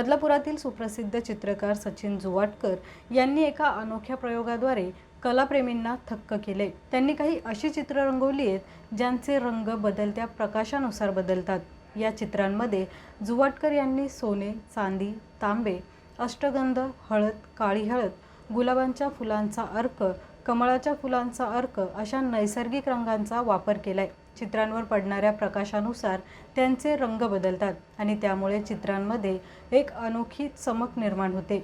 बदलापुरातील सुप्रसिद्ध चित्रकार सचिन जुवाटकर यांनी एका अनोख्या प्रयोगाद्वारे कलाप्रेमींना थक्क केले. त्यांनी काही अशी चित्र रंगवली आहेत ज्यांचे रंग बदलत्या प्रकाशानुसार बदलतात. या चित्रांमध्ये जुवाटकर यांनी सोने चांदी तांबे अष्टगंध हळद काळी हळद गुलाबांच्या फुलांचा अर्क कमळाच्या फुलांचा अर्क अशा नैसर्गिक रंगांचा वापर केला आहे चित्रांवर पडणाऱ्या प्रकाशानुसार त्यांचे रंग बदलतात आणि त्यामुळे चित्रांमध्ये एक अनोखी चमक निर्माण होते.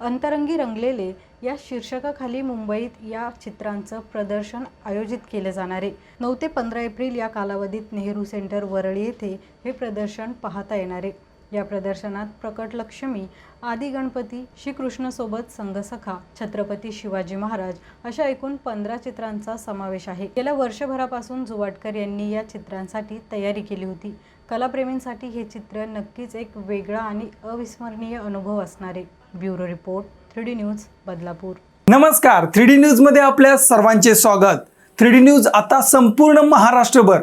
अंतरंगी रंगलेले या शीर्षकाखाली मुंबईत या चित्रांचं प्रदर्शन आयोजित केले जाणार आहे. नऊ ते पंधरा एप्रिल या कालावधीत नेहरू सेंटर वरळी येथे हे प्रदर्शन पाहता येणार आहे. या प्रदर्शनात प्रकट लक्ष्मी आदी गणपती श्रीकृष्णसोबत संघसखा छत्रपती शिवाजी महाराज अशा एकूण पंधरा चित्रांचा समावेश आहे. गेल्या वर्षभरापासून जुवाटकर यांनी या चित्रांसाठी तयारी केली होती. कलाप्रेमींसाठी हे चित्र नक्कीच एक वेगळा आणि अविस्मरणीय अनुभव असणारे. Bureau report three D news Badlapur. नमस्कार. थ्री डी न्यूजमध्ये आपल्या सर्वांचे स्वागत. थ्री डी न्यूज आता संपूर्ण महाराष्ट्रभर